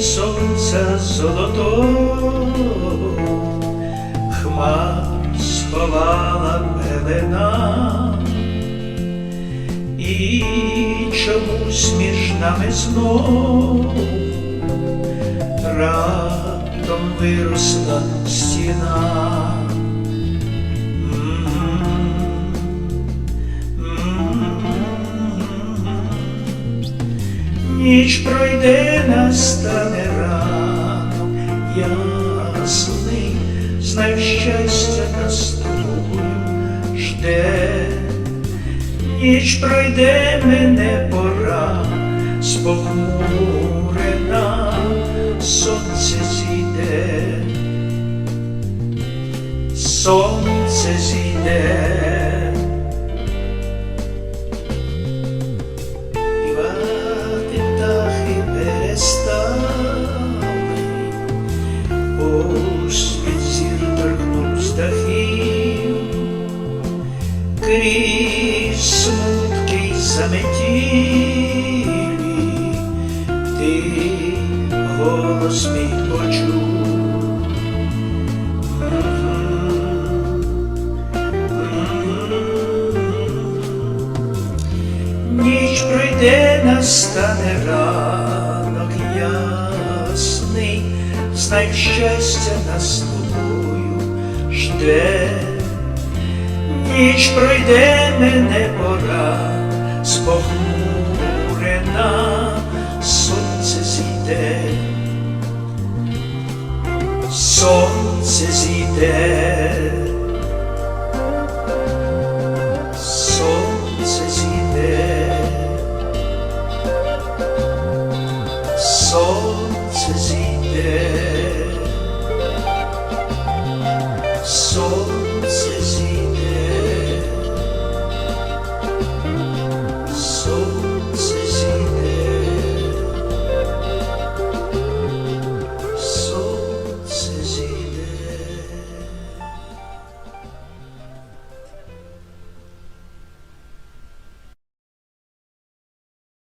сонця золотого, хмар сховала пелена, і чомусь між нами знов раптом виросла стіна. Ніч пройде, настане ранок ясний, знай щастя нас тобою жде. Ніч пройде, мене пора, спохмурена, сонце зійде, сонце зійде. З крізь смутки й заметілі, ти голос мій почув. Ніч пройде, настане ранок ясний, знай щастя нас жде. Ніч пройде, мене пора, спохмурена, сонце зійде, сонце зійде. Сонце зійде, сонце зійде.